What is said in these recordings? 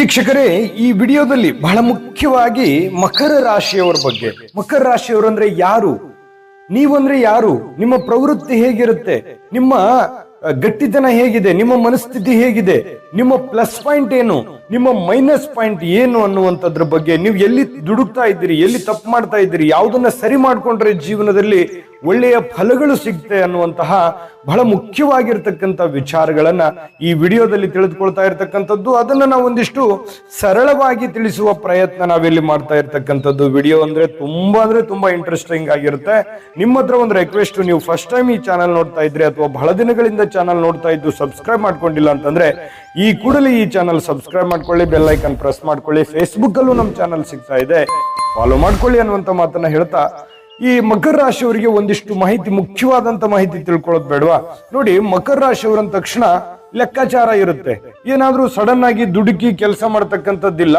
ವೀಕ್ಷಕರೇ ಈ ವಿಡಿಯೋದಲ್ಲಿ ಬಹಳ ಮುಖ್ಯವಾಗಿ ಮಕರ ರಾಶಿಯವರ ಬಗ್ಗೆ. ಮಕರ ರಾಶಿಯವರು ಅಂದ್ರೆ ಯಾರು? ನೀವಂದ್ರೆ ಯಾರು? ನಿಮ್ಮ ಪ್ರವೃತ್ತಿ ಹೇಗಿರುತ್ತೆ? ನಿಮ್ಮ ಗಟ್ಟಿತನ ಹೇಗಿದೆ? ನಿಮ್ಮ ಮನಸ್ಥಿತಿ ಹೇಗಿದೆ? ನಿಮ್ಮ ಪ್ಲಸ್ ಪಾಯಿಂಟ್ ಏನು? ನಿಮ್ಮ ಮೈನಸ್ ಪಾಯಿಂಟ್ ಏನು ಅನ್ನುವಂಥದ್ರ ಬಗ್ಗೆ ನೀವು ಎಲ್ಲಿ ದುಡುಕ್ತಾ ಇದ್ದೀರಿ? ಎಲ್ಲಿ ತಪ್ಪು ಮಾಡ್ತಾ ಇದ್ದೀರಿ? ಯಾವುದನ್ನ ಸರಿ ಮಾಡ್ಕೊಂಡ್ರೆ ಜೀವನದಲ್ಲಿ ಒಳ್ಳೆಯ ಫಲಗಳು ಸಿಗ್ತೆ ಅನ್ನುವಂತಹ ಬಹಳ ಮುಖ್ಯವಾಗಿರ್ತಕ್ಕಂಥ ವಿಚಾರಗಳನ್ನ ಈ ವಿಡಿಯೋದಲ್ಲಿ ತಿಳಿದುಕೊಳ್ತಾ ಇರ್ತಕ್ಕಂಥದ್ದು. ಅದನ್ನ ನಾವು ಒಂದಿಷ್ಟು ಸರಳವಾಗಿ ತಿಳಿಸುವ ಪ್ರಯತ್ನ ನಾವಿಲ್ಲಿ ಮಾಡ್ತಾ ಇರ್ತಕ್ಕಂಥದ್ದು. ವಿಡಿಯೋ ಅಂದ್ರೆ ತುಂಬಾ ಅಂದ್ರೆ ತುಂಬಾ ಇಂಟ್ರೆಸ್ಟಿಂಗ್ ಆಗಿರುತ್ತೆ. ನಿಮ್ಮ ಹತ್ರ ಒಂದು ರಿಕ್ವೆಸ್ಟ್ ನೀವು ಫಸ್ಟ್ ಟೈಮ್ ಈ ಚಾನಲ್ ನೋಡ್ತಾ ಇದ್ರೆ ಅಥವಾ ಬಹಳ ದಿನಗಳಿಂದ ಚಾನಲ್ ನೋಡ್ತಾ ಇದ್ದು ಸಬ್ಸ್ಕ್ರೈಬ್ ಮಾಡ್ಕೊಂಡಿಲ್ಲ ಅಂತಂದ್ರೆ ಈ ಕೂಡಲೇ ಈ ಚಾನಲ್ ಸಬ್ಸ್ಕ್ರೈಬ್ ಮಾಡ್ಕೊಳ್ಳಿ ಬೆಲ್ ಐಕನ್ ಪ್ರೆಸ್ ಮಾಡ್ಕೊಳ್ಳಿ. ಫೇಸ್ಬುಕ್ ಅಲ್ಲೂ ನಮ್ಮ ಚಾನಲ್ ಸಿಗ್ತಾ ಇದೆ. ಫಾಲೋ ಮಾಡ್ಕೊಳ್ಳಿ ಅನ್ನುವಂತ ಮಾತನ್ನ ಹೇಳ್ತಾ ಈ ಮಕರ ರಾಶಿಯವರಿಗೆ ಒಂದಿಷ್ಟು ಮಾಹಿತಿ, ಮುಖ್ಯವಾದಂತ ಮಾಹಿತಿ ತಿಳ್ಕೊಳ್ಳೋದು ಬೇಡವಾ? ನೋಡಿ, ಮಕರ ರಾಶಿಯವರ ತಕ್ಷಣ ಲೆಕ್ಕಾಚಾರ ಇರುತ್ತೆ. ಏನಾದ್ರೂ ಸಡನ್ ಆಗಿ ದುಡುಕಿ ಕೆಲಸ ಮಾಡ್ತಕ್ಕಂಥದ್ದಿಲ್ಲ.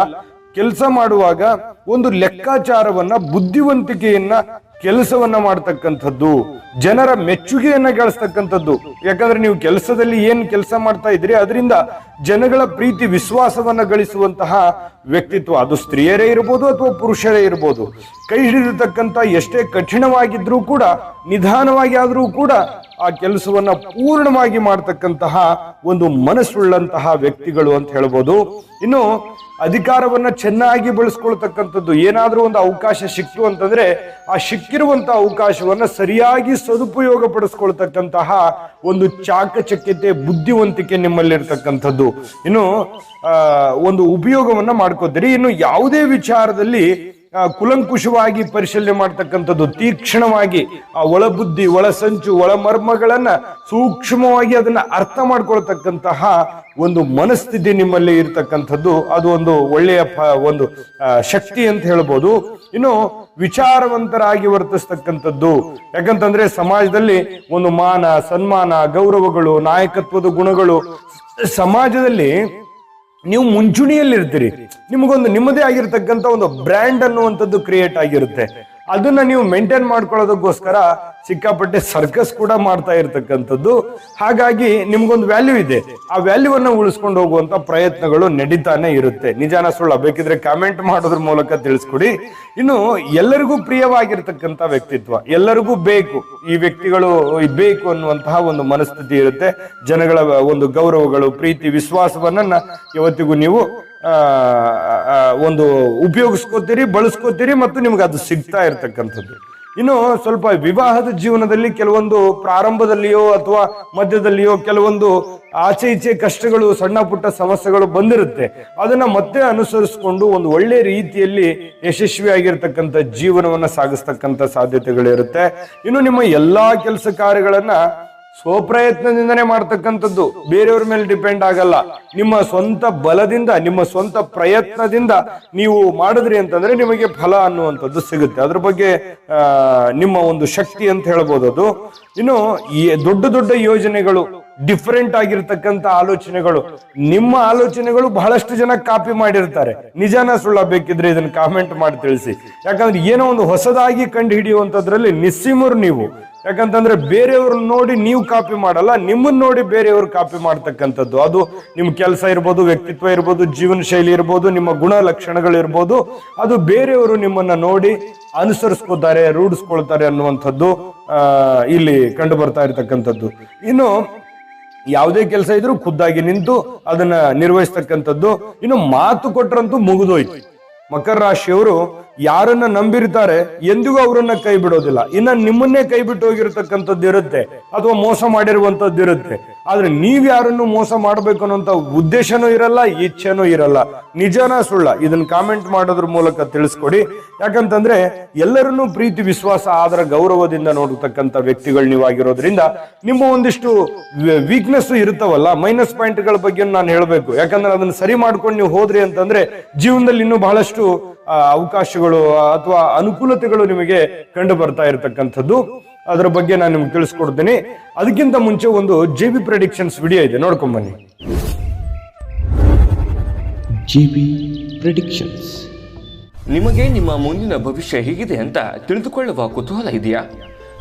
ಕೆಲಸ ಮಾಡುವಾಗ ಒಂದು ಲೆಕ್ಕಾಚಾರವನ್ನ, ಬುದ್ಧಿವಂತಿಕೆಯನ್ನ, ಕೆಲಸವನ್ನ ಮಾಡ್ತಕ್ಕಂಥದ್ದು, ಜನರ ಮೆಚ್ಚುಗೆಯನ್ನ ಗಳಿಸ್ತಕ್ಕಂಥದ್ದು. ಯಾಕಂದ್ರೆ ನೀವು ಕೆಲಸದಲ್ಲಿ ಏನ್ ಕೆಲಸ ಮಾಡ್ತಾ ಇದ್ರಿ ಅದರಿಂದ ಜನಗಳ ಪ್ರೀತಿ, ವಿಶ್ವಾಸವನ್ನ ಗಳಿಸುವಂತಹ ವ್ಯಕ್ತಿತ್ವ. ಅದು ಸ್ತ್ರೀಯರೇ ಇರ್ಬೋದು ಅಥವಾ ಪುರುಷರೇ ಇರ್ಬೋದು. ಕೈ ಹಿಡಿದಿರತಕ್ಕಂತ ಎಷ್ಟೇ ಕಠಿಣವಾಗಿದ್ರೂ ಕೂಡ, ನಿಧಾನವಾಗಿ ಆದ್ರೂ ಕೂಡ ಆ ಕೆಲಸವನ್ನ ಪೂರ್ಣವಾಗಿ ಮಾಡ್ತಕ್ಕಂತಹ ಒಂದು ಮನಸ್ಸುಳ್ಳಂತಹ ವ್ಯಕ್ತಿಗಳು ಅಂತ ಹೇಳ್ಬೋದು. ಇನ್ನು ಅಧಿಕಾರವನ್ನ ಚೆನ್ನಾಗಿ ಬಳಸ್ಕೊಳ್ತಕ್ಕಂಥದ್ದು ಏನಾದರೂ ಒಂದು ಅವಕಾಶ ಸಿಕ್ತು ಅಂತಂದ್ರೆ, ಆ ಸಿಕ್ಕಿರುವಂತಹ ಅವಕಾಶವನ್ನ ಸರಿಯಾಗಿ ಸದುಪಯೋಗ ಪಡಿಸ್ಕೊಳ್ತಕ್ಕಂತಹ ಒಂದು ಚಾಕಚಕ್ಯತೆ ಬುದ್ಧಿವಂತಿಕೆ ನಿಮ್ಮಲ್ಲಿರ್ತಕ್ಕಂಥದ್ದು. ಇನ್ನು ಒಂದು ಉಪಯೋಗವನ್ನ ಮಾಡ್ಕೋತೀರಿ. ಇನ್ನು ಯಾವುದೇ ವಿಚಾರದಲ್ಲಿ ಕುಲಂಕುಷವಾಗಿ ಪರಿಶೀಲನೆ ಮಾಡ್ತಕ್ಕಂಥದ್ದು ತೀಕ್ಷ್ಣವಾಗಿ ಆ ಒಳ ಬುದ್ಧಿ ಒಳ ಸಂಚು ಒಳ ಮರ್ಮಗಳನ್ನ ಸೂಕ್ಷ್ಮವಾಗಿ ಅದನ್ನ ಅರ್ಥ ಮಾಡ್ಕೊಳ್ತಕ್ಕಂತಹ ಒಂದು ಮನಸ್ಥಿತಿ ನಿಮ್ಮಲ್ಲಿ ಇರತಕ್ಕಂಥದ್ದು. ಅದು ಒಂದು ಒಳ್ಳೆಯ ಒಂದು ಶಕ್ತಿ ಅಂತ ಹೇಳ್ಬೋದು. ಇನ್ನು ವಿಚಾರವಂತರಾಗಿ ವರ್ತಿಸ್ತಕ್ಕಂಥದ್ದು ಯಾಕಂತಂದ್ರೆ ಸಮಾಜದಲ್ಲಿ ಒಂದು ಮಾನ, ಸನ್ಮಾನ, ಗೌರವಗಳು, ನಾಯಕತ್ವದ ಗುಣಗಳು ಸಮಾಜದಲ್ಲಿ ನೀವು ಮುಂಚೂಣಿಯಲ್ಲಿರ್ತೀರಿ. ನಿಮಗೊಂದು ನಿಮ್ಮದೇ ಆಗಿರ್ತಕ್ಕಂಥ ಒಂದು ಬ್ರ್ಯಾಂಡ್ ಅನ್ನುವಂಥದ್ದು ಕ್ರಿಯೇಟ್ ಆಗಿರುತ್ತೆ. ಅದನ್ನ ನೀವು ಮೇಂಟೈನ್ ಮಾಡ್ಕೊಳ್ಳೋದಕ್ಕೋಸ್ಕರ ಸಿಕ್ಕಾಪಟ್ಟೆ ಸರ್ಕಸ್ ಕೂಡ ಮಾಡ್ತಾ ಇರ್ತಕ್ಕಂಥದ್ದು. ಹಾಗಾಗಿ ನಿಮ್ಗೊಂದು ವ್ಯಾಲ್ಯೂ ಇದೆ. ಆ ವ್ಯಾಲ್ಯೂವನ್ನು ಉಳಿಸ್ಕೊಂಡು ಹೋಗುವಂತ ಪ್ರಯತ್ನಗಳು ನಡೀತಾನೆ ಇರುತ್ತೆ. ನಿಜಾನ ಸುಳ್ಳ, ಬೇಕಿದ್ರೆ ಕಾಮೆಂಟ್ ಮಾಡೋದ್ರ ಮೂಲಕ ತಿಳಿಸ್ಕೊಡಿ. ಇನ್ನು ಎಲ್ಲರಿಗೂ ಪ್ರಿಯವಾಗಿರ್ತಕ್ಕಂಥ ವ್ಯಕ್ತಿತ್ವ, ಎಲ್ಲರಿಗೂ ಬೇಕು, ಈ ವ್ಯಕ್ತಿಗಳು ಬೇಕು ಅನ್ನುವಂತಹ ಒಂದು ಮನಸ್ಥಿತಿ ಇರುತ್ತೆ. ಜನಗಳ ಒಂದು ಗೌರವಗಳು, ಪ್ರೀತಿ, ವಿಶ್ವಾಸವನ್ನ ಇವತ್ತಿಗೂ ನೀವು ಒಂದು ಉಪಯೋಗಿಸ್ಕೋತೀರಿ, ಬಳಸ್ಕೋತೀರಿ ಮತ್ತು ನಿಮ್ಗೆ ಅದು ಸಿಗ್ತಾ ಇರ್ತಕ್ಕಂಥದ್ದು. ಇನ್ನು ಸ್ವಲ್ಪ ವಿವಾಹದ ಜೀವನದಲ್ಲಿ ಕೆಲವೊಂದು ಪ್ರಾರಂಭದಲ್ಲಿಯೋ ಅಥವಾ ಮಧ್ಯದಲ್ಲಿಯೋ ಕೆಲವೊಂದು ಆಚೆ ಈಚೆ ಕಷ್ಟಗಳು, ಸಣ್ಣ ಪುಟ್ಟ ಸಮಸ್ಯೆಗಳು ಬಂದಿರುತ್ತೆ. ಅದನ್ನ ಮತ್ತೆ ಅನುಸರಿಸಿಕೊಂಡು ಒಂದು ಒಳ್ಳೆ ರೀತಿಯಲ್ಲಿ ಯಶಸ್ವಿಯಾಗಿರ್ತಕ್ಕಂಥ ಜೀವನವನ್ನ ಸಾಗಿಸ್ತಕ್ಕಂಥ ಸಾಧ್ಯತೆಗಳಿರುತ್ತೆ. ಇನ್ನು ನಿಮ್ಮ ಎಲ್ಲಾ ಕೆಲಸ ಕಾರ್ಯಗಳನ್ನ ಸ್ವಪ್ರಯತ್ನದಿಂದನೇ ಮಾಡ್ತಕ್ಕಂಥದ್ದು. ಬೇರೆಯವ್ರ ಮೇಲೆ ಡಿಪೆಂಡ್ ಆಗಲ್ಲ. ನಿಮ್ಮ ಸ್ವಂತ ಬಲದಿಂದ, ನಿಮ್ಮ ಸ್ವಂತ ಪ್ರಯತ್ನದಿಂದ ನೀವು ಮಾಡಿದ್ರಿ ಅಂತಂದ್ರೆ ನಿಮಗೆ ಫಲ ಅನ್ನುವಂಥದ್ದು ಸಿಗುತ್ತೆ. ಅದ್ರ ಬಗ್ಗೆ ನಿಮ್ಮ ಒಂದು ಶಕ್ತಿ ಅಂತ ಹೇಳ್ಬೋದು ಅದು. ಇನ್ನು ದೊಡ್ಡ ದೊಡ್ಡ ಯೋಜನೆಗಳು ಡಿಫರೆಂಟ್ ಆಗಿರ್ತಕ್ಕಂಥ ಆಲೋಚನೆಗಳು. ನಿಮ್ಮ ಆಲೋಚನೆಗಳು ಬಹಳಷ್ಟು ಜನ ಕಾಪಿ ಮಾಡಿರ್ತಾರೆ. ನಿಜಾನ ಸುಳ್ಳ ಬೇಕಿದ್ರೆ ಇದನ್ನ ಕಾಮೆಂಟ್ ಮಾಡಿ ತಿಳಿಸಿ. ಯಾಕಂದ್ರೆ ಏನೋ ಒಂದು ಹೊಸದಾಗಿ ಕಂಡು ಹಿಡಿಯುವಂತದ್ರಲ್ಲಿ ನಿಸ್ಸೀಮರು ನೀವು. ಯಾಕಂತಂದ್ರೆ ಬೇರೆಯವ್ರನ್ನ ನೋಡಿ ನೀವು ಕಾಪಿ ಮಾಡಲ್ಲ, ನಿಮ್ಮನ್ನ ನೋಡಿ ಬೇರೆಯವರು ಕಾಪಿ ಮಾಡ್ತಕ್ಕಂಥದ್ದು. ಅದು ನಿಮ್ಮ ಕೆಲಸ ಇರ್ಬೋದು, ವ್ಯಕ್ತಿತ್ವ ಇರ್ಬೋದು, ಜೀವನ ಶೈಲಿ ಇರ್ಬೋದು, ನಿಮ್ಮ ಗುಣ ಲಕ್ಷಣಗಳು ಅದು ಬೇರೆಯವರು ನಿಮ್ಮನ್ನ ನೋಡಿ ಅನುಸರಿಸ್ಕೋತಾರೆ, ರೂಢಿಸ್ಕೊಳ್ತಾರೆ ಅನ್ನುವಂಥದ್ದು ಇಲ್ಲಿ ಕಂಡು ಬರ್ತಾ ಇರತಕ್ಕಂಥದ್ದು. ಇನ್ನು ಯಾವುದೇ ಕೆಲಸ ಇದ್ರೂ ಖುದ್ದಾಗಿ ನಿಂತು ಅದನ್ನ ನಿರ್ವಹಿಸ್ತಕ್ಕಂಥದ್ದು. ಇನ್ನು ಮಾತು ಕೊಟ್ರಂತೂ ಮುಗಿದೋಯ್ತು. ಮಕರ ರಾಶಿಯವರು ಯಾರನ್ನ ನಂಬಿರ್ತಾರೆ ಎಂದಿಗೂ ಅವರನ್ನ ಕೈ ಬಿಡೋದಿಲ್ಲ. ಇನ್ನ ನಿಮ್ಮನ್ನೇ ಕೈ ಬಿಟ್ಟು ಹೋಗಿರ್ತಕ್ಕಂಥದ್ದು ಇರುತ್ತೆ, ಅಥವಾ ಮೋಸ ಮಾಡಿರುವಂತದ್ದು ಇರುತ್ತೆ. ಆದ್ರೆ ನೀವ್ ಯಾರನ್ನು ಮೋಸ ಮಾಡ್ಬೇಕು ಅನ್ನೋಂತ ಉದ್ದೇಶನೂ ಇರಲ್ಲ, ಇಚ್ಛೆನೂ ಇರಲ್ಲ. ನಿಜನ ಸುಳ್ಳ ಇದನ್ನ ಕಾಮೆಂಟ್ ಮಾಡೋದ್ರ ಮೂಲಕ ತಿಳಿಸ್ಕೊಡಿ. ಯಾಕಂತಂದ್ರೆ ಎಲ್ಲರನ್ನೂ ಪ್ರೀತಿ, ವಿಶ್ವಾಸ, ಆದರ, ಗೌರವದಿಂದ ನೋಡತಕ್ಕಂಥ ವ್ಯಕ್ತಿಗಳು ನೀವಾಗಿರೋದ್ರಿಂದ ನಿಮ್ಮ ಒಂದಿಷ್ಟು ವೀಕ್ನೆಸ್ ಇರುತ್ತವಲ್ಲ ಮೈನಸ್ ಪಾಯಿಂಟ್ಗಳ ಬಗ್ಗೆ ನಾನು ಹೇಳಬೇಕು. ಯಾಕಂದ್ರೆ ಅದನ್ನ ಸರಿ ಮಾಡ್ಕೊಂಡು ನೀವು ಹೋದ್ರಿ ಅಂತಂದ್ರೆ ಜೀವನದಲ್ಲಿ ಇನ್ನೂ ಬಹಳಷ್ಟು ಅವಕಾಶಗಳು ಅಥವಾ ಅನುಕೂಲತೆಗಳು ನಿಮಗೆ ಕಂಡು ಬರ್ತಾ ಇರತಕ್ಕಂಥದ್ದು. ಅದರ ಬಗ್ಗೆ ನಾನು ನಿಮ್ಗೆ ತಿಳಿಸ್ಕೊಡ್ತೀನಿ. ಅದಕ್ಕಿಂತ ಮುಂಚೆ ಒಂದು ಜಿ ಬಿ ಪ್ರೆಡಿಕ್ಷನ್ಸ್ ವಿಡಿಯೋ ಇದೆ. ನೋಡ್ಕೊಂಬನ್ನಿ ಬಿ ಪ್ರೆಡಿಕ್ಷನ್ಸ್ ನಿಮಗೆ ನಿಮ್ಮ ಮುಂದಿನ ಭವಿಷ್ಯ ಹೇಗಿದೆ ಅಂತ ತಿಳಿದುಕೊಳ್ಳುವ ಕುತೂಹಲ ಇದೆಯಾ?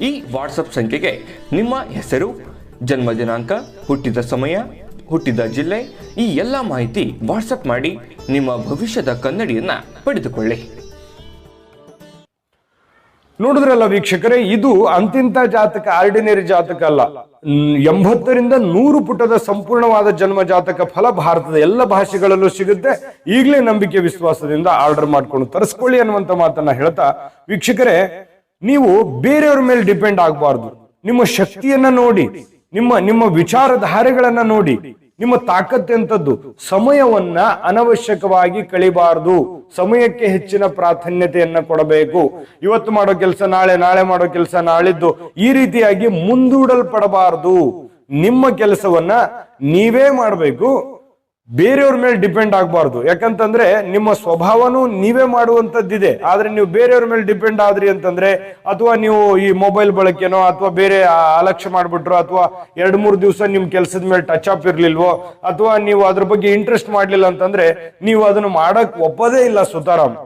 ಈ ವಾಟ್ಸಪ್ ಸಂಖ್ಯೆಗೆ ನಿಮ್ಮ ಹೆಸರು, ಜನ್ಮ ದಿನಾಂಕ, ಹುಟ್ಟಿದ ಸಮಯ, ಹುಟ್ಟಿದ ಜಿಲ್ಲೆ, ಈ ಎಲ್ಲ ಮಾಹಿತಿ ವಾಟ್ಸಪ್ ಮಾಡಿ ನಿಮ್ಮ ಭವಿಷ್ಯದ ಕನ್ನಡಿಯನ್ನ ಪಡೆದುಕೊಳ್ಳಿ. ನೋಡಿದ್ರಲ್ಲ ವೀಕ್ಷಕರೇ, ಇದು ಅಂತಿಂತ ಜಾತಕ, ಆರ್ಡಿನರಿ ಜಾತಕ ಅಲ್ಲ. ಎಂಬತ್ತರಿಂದ ನೂರು ಪುಟದ ಸಂಪೂರ್ಣವಾದ ಜನ್ಮ ಜಾತಕ ಫಲ ಭಾರತದ ಎಲ್ಲ ಭಾಷೆಗಳಲ್ಲೂ ಸಿಗುತ್ತೆ. ಈಗಲೇ ನಂಬಿಕೆ, ವಿಶ್ವಾಸದಿಂದ ಆರ್ಡರ್ ಮಾಡ್ಕೊಂಡು ತರಿಸ್ಕೊಳ್ಳಿ ಅನ್ನುವಂತ ಮಾತನ್ನ ಹೇಳ್ತಾ, ವೀಕ್ಷಕರೇ ನೀವು ಬೇರೆಯವ್ರ ಮೇಲೆ ಡಿಪೆಂಡ್ ಆಗಬಾರ್ದು. ನಿಮ್ಮ ಶಕ್ತಿಯನ್ನ ನೋಡಿ, ನಿಮ್ಮ ನಿಮ್ಮ ವಿಚಾರಧಾರೆಗಳನ್ನ ನೋಡಿ, ನಿಮ್ಮ ತಾಕತ್ತೆಂಥದ್ದು ಸಮಯವನ್ನ ಅನವಶ್ಯಕವಾಗಿ ಕಳಿಬಾರದು. ಸಮಯಕ್ಕೆ ಹೆಚ್ಚಿನ ಪ್ರಾಧಾನ್ಯತೆಯನ್ನ ಕೊಡಬೇಕು. ಇವತ್ತು ಮಾಡೋ ಕೆಲಸ ನಾಳೆ ನಾಳೆ ಮಾಡೋ ಕೆಲಸ ನಾಳಿದ್ದು ಈ ರೀತಿಯಾಗಿ ಮುಂದೂಡಲ್ಪಡಬಾರದು. ನಿಮ್ಮ ಕೆಲಸವನ್ನ ನೀವೇ ಮಾಡಬೇಕು. ಬೇರೆಯವ್ರ ಮೇಲೆ ಡಿಪೆಂಡ್ ಆಗಬಾರ್ದು. ಯಾಕಂತಂದ್ರೆ ನಿಮ್ಮ ಸ್ವಭಾವನೂ ನೀವೇ ಮಾಡುವಂತದ್ದಿದೆ ಆದ್ರೆ ನೀವು ಬೇರೆಯವ್ರ ಮೇಲೆ ಡಿಪೆಂಡ್ ಆದ್ರಿ ಅಂತಂದ್ರೆ, ಅಥವಾ ನೀವು ಈ ಮೊಬೈಲ್ ಬಳಕೆನೋ, ಅಥವಾ ಬೇರೆ ಅಲಕ್ಷ್ಯ ಮಾಡ್ಬಿಟ್ರು, ಅಥವಾ ಎರಡ್, ಮೂರ್ ದಿವಸ ನಿಮ್ ಕೆಲಸದ ಮೇಲೆ ಟಚ್ ಅಪ್ ಇರ್ಲಿಲ್ವೋ, ಅಥವಾ ನೀವು ಅದ್ರ ಬಗ್ಗೆ ಇಂಟ್ರೆಸ್ಟ್ ಮಾಡ್ಲಿಲ್ಲ ಅಂತಂದ್ರೆ, ನೀವು ಅದನ್ನು ಮಾಡಕ್ ಒಪ್ಪದೇ ಇಲ್ಲ ಸುತಾರಾಮ್.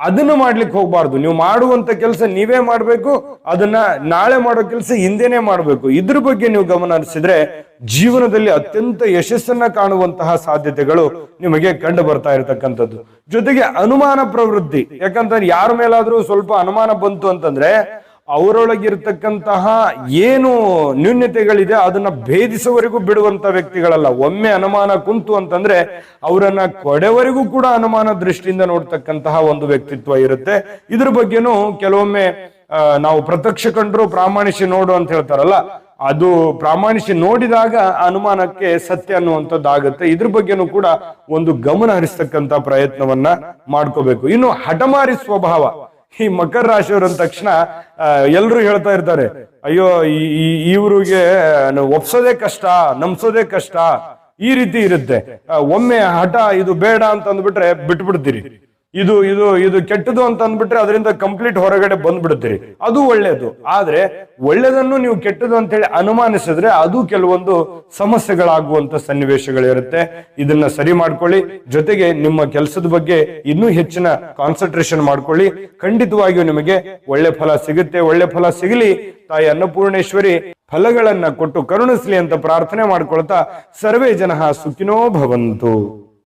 ಅದನ್ನ ಮಾಡ್ಲಿಕ್ಕೆ ಹೋಗ್ಬಾರ್ದು. ನೀವು ಮಾಡುವಂತ ಕೆಲಸ ನೀವೇ ಮಾಡ್ಬೇಕು, ಅದನ್ನ ನಾಳೆ ಮಾಡೋ ಕೆಲಸ ಹಿಂದೆನೆ ಮಾಡ್ಬೇಕು. ಇದ್ರ ಬಗ್ಗೆ ನೀವು ಗಮನ ಹರಿಸಿದ್ರೆ ಜೀವನದಲ್ಲಿ ಅತ್ಯಂತ ಯಶಸ್ಸನ್ನ ಕಾಣುವಂತಹ ಸಾಧ್ಯತೆಗಳು ನಿಮಗೆ ಕಂಡು ಬರ್ತಾ ಇರತಕ್ಕಂಥದ್ದು. ಜೊತೆಗೆ ಅನುಮಾನ ಪ್ರವೃತ್ತಿ. ಯಾಕಂತಂದ್ರೆ ಯಾರ ಮೇಲಾದ್ರೂ ಸ್ವಲ್ಪ ಅನುಮಾನ ಬಂತು ಅಂತಂದ್ರೆ ಅವರೊಳಗಿರ್ತಕ್ಕಂತಹ ಏನು ನ್ಯೂನ್ಯತೆಗಳಿದೆ ಅದನ್ನ ಭೇದಿಸುವವರೆಗೂ ಬಿಡುವಂತ ವ್ಯಕ್ತಿಗಳಲ್ಲ. ಒಮ್ಮೆ ಅನುಮಾನ ಕುಂತು ಅಂತಂದ್ರೆ ಅವರನ್ನ ಕೊಡೆವರೆಗೂ ಕೂಡ ಅನುಮಾನ ದೃಷ್ಟಿಯಿಂದ ನೋಡ್ತಕ್ಕಂತಹ ಒಂದು ವ್ಯಕ್ತಿತ್ವ ಇರುತ್ತೆ. ಇದ್ರ ಬಗ್ಗೆನೂ ಕೆಲವೊಮ್ಮೆ ನಾವು ಪ್ರತ್ಯಕ್ಷ ಕಂಡ್ರು ಪ್ರಾಮಾಣಿಸಿ ನೋಡು ಅಂತ ಹೇಳ್ತಾರಲ್ಲ, ಅದು ಪ್ರಾಮಾಣಿಸಿ ನೋಡಿದಾಗ ಅನುಮಾನಕ್ಕೆ ಸತ್ಯ ಅನ್ನುವಂಥದ್ದಾಗುತ್ತೆ. ಇದ್ರ ಬಗ್ಗೆನೂ ಕೂಡ ಒಂದು ಗಮನ ಹರಿಸ್ತಕ್ಕಂತ ಪ್ರಯತ್ನವನ್ನ ಮಾಡ್ಕೋಬೇಕು. ಇನ್ನು ಹಠಮಾರಿ ಸ್ವಭಾವ ಈ ಮಕರ ರಾಶಿಯವ್ರ ಅಂದ ತಕ್ಷಣ ಎಲ್ಲರೂ ಹೇಳ್ತಾ ಇರ್ತಾರೆ, ಅಯ್ಯೋ, ಈ- ಇವ್ರಿಗೆ ಒಪ್ಸೋದೇ ಕಷ್ಟ, ನಂಬ್ಸೋದೇ ಕಷ್ಟ, ಈ ರೀತಿ ಇರುತ್ತೆ. ಒಮ್ಮೆ ಹಠ, ಇದು ಬೇಡ ಅಂತ ಅಂದ್ಬಿಟ್ರೆ ಬಿಟ್ಬಿಡ್ತೀರಿ. ಇದು ಇದು ಇದು ಕೆಟ್ಟದು ಅಂತ ಅಂದ್ಬಿಟ್ರೆ ಅದರಿಂದ ಕಂಪ್ಲೀಟ್ ಹೊರಗಡೆ ಬಂದ್ಬಿಡ್ತೀರಿ ಅದು ಒಳ್ಳೇದು. ಆದ್ರೆ ಒಳ್ಳೇದನ್ನು ನೀವು ಕೆಟ್ಟದು ಅಂತ ಹೇಳಿ ಅನುಮಾನಿಸಿದ್ರೆ ಅದು ಕೆಲವೊಂದು ಸಮಸ್ಯೆಗಳಾಗುವಂತ ಸನ್ನಿವೇಶಗಳಿರುತ್ತೆ. ಇದನ್ನ ಸರಿ ಮಾಡ್ಕೊಳ್ಳಿ. ಜೊತೆಗೆ ನಿಮ್ಮ ಕೆಲಸದ ಬಗ್ಗೆ ಇನ್ನೂ ಹೆಚ್ಚಿನ ಕಾನ್ಸಂಟ್ರೇಷನ್ ಮಾಡ್ಕೊಳ್ಳಿ. ಖಂಡಿತವಾಗಿಯೂ ನಿಮಗೆ ಒಳ್ಳೆ ಫಲ ಸಿಗುತ್ತೆ. ಒಳ್ಳೆ ಫಲ ಸಿಗಲಿ. ತಾಯಿ ಅನ್ನಪೂರ್ಣೇಶ್ವರಿ, ಫಲಗಳನ್ನ ಕೊಟ್ಟು ಕರುಣಿಸ್ಲಿ ಅಂತ ಪ್ರಾರ್ಥನೆ ಮಾಡ್ಕೊಳ್ತಾ ಸರ್ವೇ ಜನ ಸುಖಿನೋ ಭವಂತು.